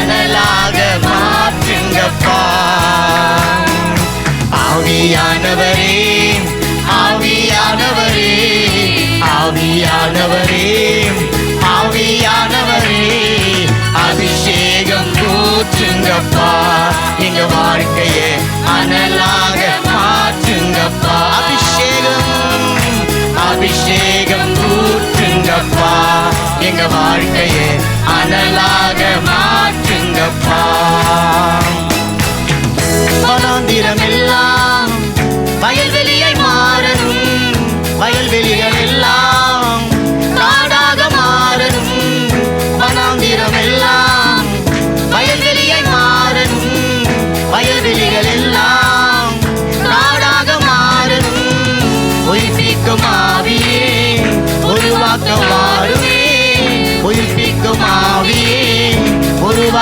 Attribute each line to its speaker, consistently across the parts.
Speaker 1: அனலாக மாற்றுங்கப்பா. ஆவியானவரே ஆவியானவரே ஆவியானவரே ஆவியானவரே அபிஷேகம் கூற்றுங்கப்பா. எங்க வாழ்க்கையை அனலாக மாற்றுங்கப்பா. அபிஷேகம் அபிஷேகம் கூற்றுங்கப்பா. எங்க வாழ்க்கையை அனலாக மா Apart.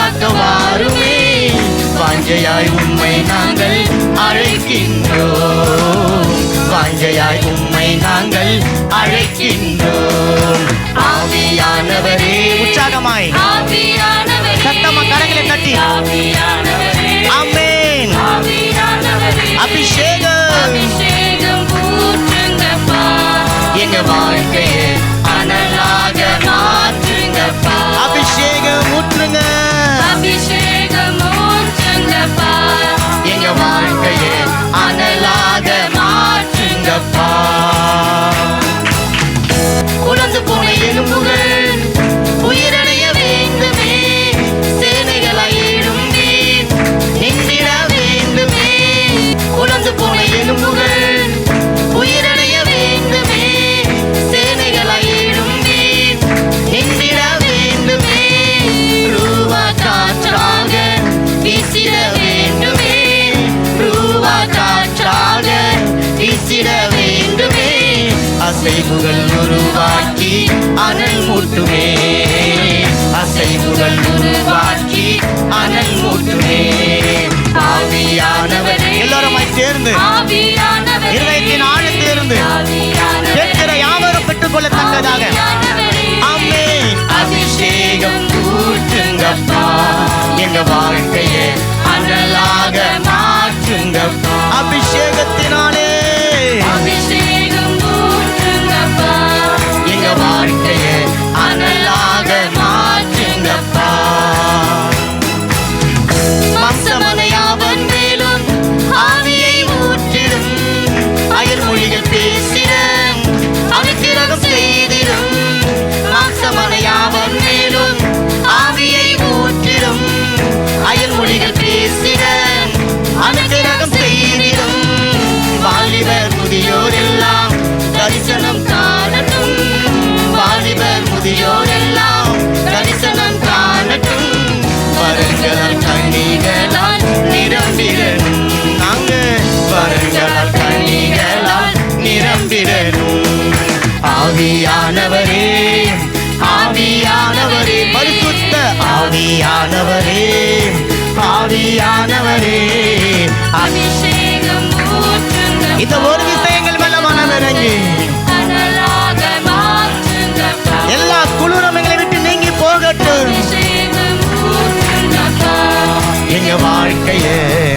Speaker 1: காக்க வாருமே வாஞ்சையாய் உம்மை நாங்கள் அழைக்கின்றோம். வாஞ்சையாய் உம்மை நாங்கள் அழைக்கின்றோம். ஆவியானவரே. உற்சாகமாய். சத்தமா கரங்களை தட்டி. ஆமேன். அபிஷேகம். எங்க வாழ்க்கை மூட்டுமே அசைவுடன் உருவாக்கி அனல் மூட்டுமே ஆவியானவரே எல்லாருமாய் சேர்ந்து.
Speaker 2: ஆவியானவரே ஆவியானவரே. ஆவியானவரே.
Speaker 1: பரிசுத்த ஆவியானவரே. ஆவியானவரே.
Speaker 2: அபிஷேகம்
Speaker 1: இந்த ஒரு விஷயங்கள் மேல மனம் இறங்கி. எல்லா குளிரமைகளை விட்டு நீங்கி போகட்டும். எங்க வாழ்க்கையே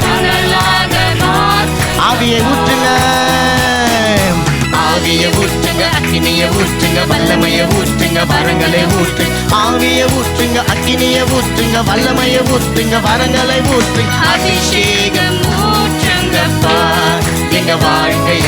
Speaker 1: ஆவிய ஊற்றுங்க வரங்களை ஊற்று. ஆவிய ஊற்றுங்க அக்கினிய ஊற்றுங்க வல்லமைய ஊற்றுங்க வரங்களை ஊற்று. அபிஷேகம் ஊற்றுங்கப்பா. எங்க வாழ்க்கைய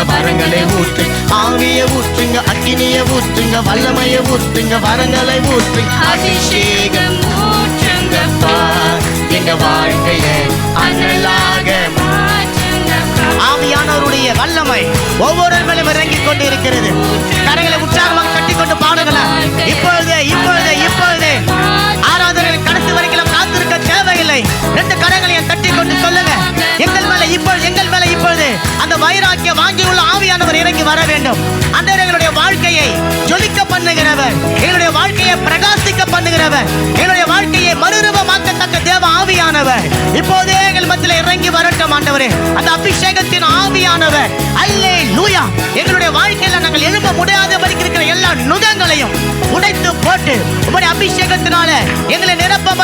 Speaker 1: ஊற்றுங்க வரங்களை ஊற்று ஆவிய ஊற்றுங்க அக்கினிய ஊற்றுங்க வல்லமைய ஊற்றுங்க வரங்களை ஊற்று அபிஷேகம் எங்க வாழ்க்கைய ஆவியானவருடைய வல்லமை ஒவ்வொருவர்களும் இறங்கிக் கொண்டு இருக்கிறது கரங்களை உற்சாகமாக கட்டிக்கொண்டு பாடுங்களா. இப்பொழுது இப்பொழுது இப்பொழுது. ஆராதனை கடத்து வரைக்கும் காத்திருக்க தேவையில்லை. ரெண்டு கரங்களை அந்த வைராக்கிய வாங்கியுள்ள ஆவியானவர் இறங்கி வர வேண்டும். அந்த எங்களுடைய வாழ்க்கையை ஜொலிக்க பண்ணுகிறவர். எங்களுடைய வாழ்க்கையை பிரகாசிக்க பண்ணுகிறவர். எங்களுடைய வாழ்க்கையை மறுரூபமாக்கத்தக்க தேவ ஆவியானவர். இப்போதே எங்கள் மத்தியில் இறங்கி வரட்டும் ஆண்டவரே. அந்த அபிஷேகத்தின் ஆவியானவர். அல்லே லூயா எங்களுடைய வாழ்க்கையில நாங்கள் எழும்ப முடியாதபடிக்கு இருக்கிற எல்லா நுகங்களையும் உடைத்து போட்டு உங்களுடைய அபிஷேகத்தினால எங்களை நிரப்ப